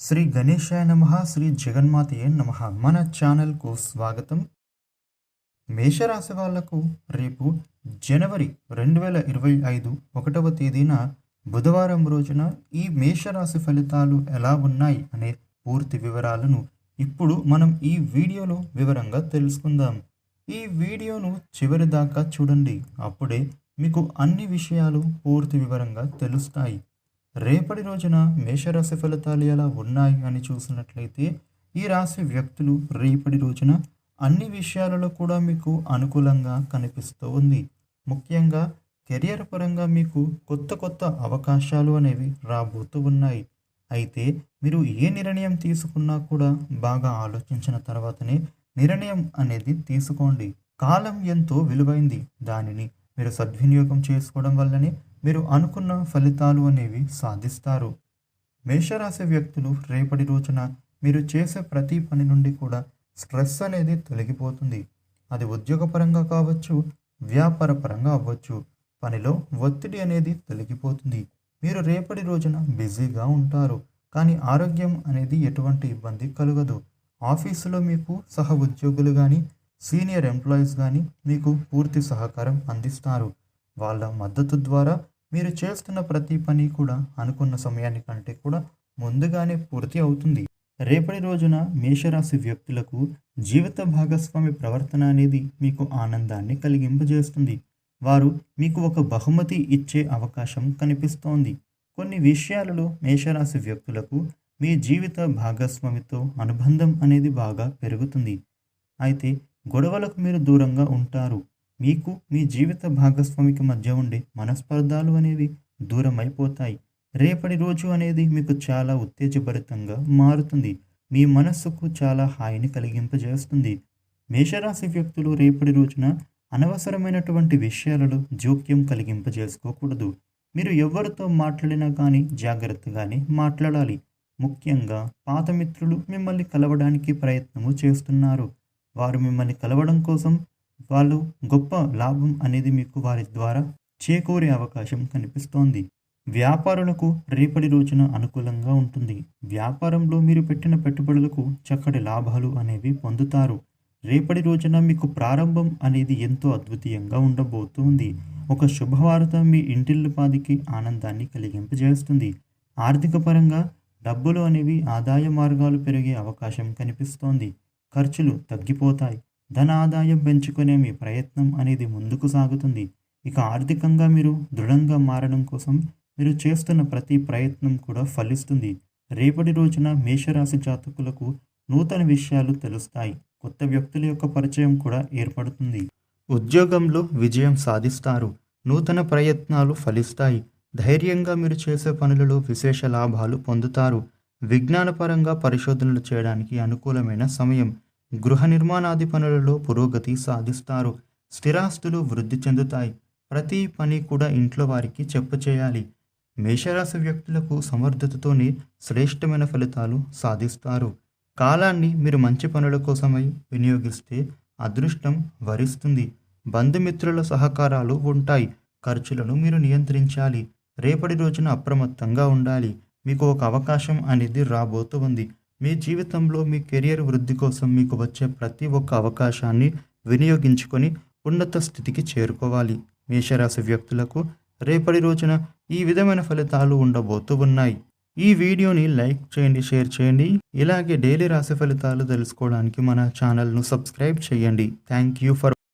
శ్రీ గణేశాయ నమ శ్రీ జగన్మాతయే నమ. మన ఛానల్కు స్వాగతం. మేషరాశి వాళ్ళకు రేపు జనవరి రెండు వేల ఇరవై ఐదు ఒకటవ తేదీన బుధవారం రోజున ఈ మేషరాశి ఫలితాలు ఎలా ఉన్నాయి అనే పూర్తి వివరాలను ఇప్పుడు మనం ఈ వీడియోలో వివరంగా తెలుసుకుందాం. ఈ వీడియోను చివరి దాకా చూడండి. అప్పుడే మీకు అన్ని విషయాలు పూర్తి వివరంగా తెలుస్తాయి. రేపటి రోజున మేషరాశి ఫలితాలు ఎలా ఉన్నాయి అని చూసినట్లయితే ఈ రాశి వ్యక్తులు రేపటి రోజున అన్ని విషయాలలో కూడా మీకు అనుకూలంగా కనిపిస్తూ ఉంది. ముఖ్యంగా కెరియర్ పరంగా మీకు కొత్త కొత్త అవకాశాలు అనేవి రాబోతూ ఉన్నాయి. అయితే మీరు ఏ నిర్ణయం తీసుకున్నా కూడా బాగా ఆలోచించిన తర్వాతనే నిర్ణయం అనేది తీసుకోండి. కాలం ఎంతో విలువైంది. దానిని మీరు సద్వినియోగం చేసుకోవడం వల్లనే మీరు అనుకున్న ఫలితాలు అనేవి సాధిస్తారు. మేషరాశి వ్యక్తులు రేపటి రోజున మీరు చేసే ప్రతి పని నుండి కూడా స్ట్రెస్ అనేది తొలగిపోతుంది. అది ఉద్యోగపరంగా కావచ్చు వ్యాపారపరంగా అవ్వచ్చు. పనిలో ఒత్తిడి అనేది తొలగిపోతుంది. మీరు రేపటి రోజున బిజీగా ఉంటారు. కానీ ఆరోగ్యం అనేది ఎటువంటి ఇబ్బంది కలగదు. ఆఫీసులో మీకు సహ ఉద్యోగులు కానీ సీనియర్ ఎంప్లాయీస్ కానీ మీకు పూర్తి సహకారం అందిస్తారు. వాళ్ళ మద్దతు ద్వారా మీరు చేస్తున్న ప్రతి పని కూడా అనుకున్న సమయానికంటే కూడా ముందుగానే పూర్తి అవుతుంది. రేపటి రోజున మేషరాశి వ్యక్తులకు జీవిత భాగస్వామి ప్రవర్తన అనేది మీకు ఆనందాన్ని కలిగింపజేస్తుంది. వారు మీకు ఒక బహుమతి ఇచ్చే అవకాశం కనిపిస్తోంది. కొన్ని విషయాలలో మేషరాశి వ్యక్తులకు మీ జీవిత భాగస్వామితో అనుబంధం అనేది బాగా పెరుగుతుంది. అయితే గొడవలకు మీరు దూరంగా ఉంటారు. మీకు మీ జీవిత భాగస్వామికి మధ్య ఉండే మనస్పర్ధాలు అనేవి దూరమైపోతాయి. రేపటి రోజు అనేది మీకు చాలా ఉత్తేజభరితంగా మారుతుంది. మీ మనస్సుకు చాలా హాయిని కలిగింపజేస్తుంది. మేషరాశి వ్యక్తులు రేపటి రోజున అనవసరమైనటువంటి విషయాలలో జోక్యం కలిగింపజేసుకోకూడదు. మీరు ఎవరితో మాట్లాడినా కానీ జాగ్రత్తగానే మాట్లాడాలి. ముఖ్యంగా పాత మిత్రులు మిమ్మల్ని కలవడానికి ప్రయత్నము చేస్తున్నారు. వారు మిమ్మల్ని కలవడం కోసం వాళ్ళు గొప్ప లాభం అనేది మీకు వారి ద్వారా చేకూరే అవకాశం కనిపిస్తోంది. వ్యాపారులకు రేపటి రోజున అనుకూలంగా ఉంటుంది. వ్యాపారంలో మీరు పెట్టిన పెట్టుబడులకు చక్కటి లాభాలు అనేవి పొందుతారు. రేపటి రోజున మీకు ప్రారంభం అనేది ఎంతో అద్వితీయంగా ఉండబోతుంది. ఒక శుభవార్త మీ ఇంటిల్లిపాదికి ఆనందాన్ని కలిగింపజేస్తుంది. ఆర్థిక పరంగా డబ్బులు అనేవి ఆదాయ మార్గాలు పెరిగే అవకాశం కనిపిస్తోంది. ఖర్చులు తగ్గిపోతాయి. ధన ఆదాయం పెంచుకునే మీ ప్రయత్నం అనేది ముందుకు సాగుతుంది. ఇక ఆర్థికంగా మీరు దృఢంగా మారడం కోసం మీరు చేస్తున్న ప్రతి ప్రయత్నం కూడా ఫలిస్తుంది. రేపటి రోజున మేషరాశి జాతకులకు నూతన విషయాలు తెలుస్తాయి. కొత్త వ్యక్తుల యొక్క పరిచయం కూడా ఏర్పడుతుంది. ఉద్యోగంలో విజయం సాధిస్తారు. నూతన ప్రయత్నాలు ఫలిస్తాయి. ధైర్యంగా మీరు చేసే పనులలో విశేష లాభాలు పొందుతారు. విజ్ఞానపరంగా పరిశోధనలు చేయడానికి అనుకూలమైన సమయం. గృహ నిర్మాణాది పనులలో పురోగతి సాధిస్తారు. స్థిరాస్తులు వృద్ధి చెందుతాయి. ప్రతి పని కూడా ఇంట్లో వారికి చెప్పచేయాలి. మేషరాశి వ్యక్తులకు సమర్థతతోనే శ్రేష్టమైన ఫలితాలు సాధిస్తారు. కాలాన్ని మీరు మంచి పనుల కోసమై వినియోగిస్తే అదృష్టం వరిస్తుంది. బంధుమిత్రుల సహకారాలు ఉంటాయి. ఖర్చులను మీరు నియంత్రించాలి. రేపటి రోజున అప్రమత్తంగా ఉండాలి. మీకు ఒక అవకాశం అనేది రాబోతూ ఉంది. మీ జీవితంలో మీ కెరియర్ వృద్ధి కోసం మీకు వచ్చే ప్రతి ఒక్క అవకాశాన్ని వినియోగించుకొని ఉన్నత స్థితికి చేరుకోవాలి. మేషరాశి వ్యక్తులకు రేపటి రోజున ఈ విధమైన ఫలితాలు ఉండబోతూ ఉన్నాయి. ఈ వీడియోని లైక్ చేయండి షేర్ చేయండి. ఇలాగే డైలీ రాశి ఫలితాలు తెలుసుకోవడానికి మన ఛానల్ను సబ్స్క్రైబ్ చేయండి. Thank you for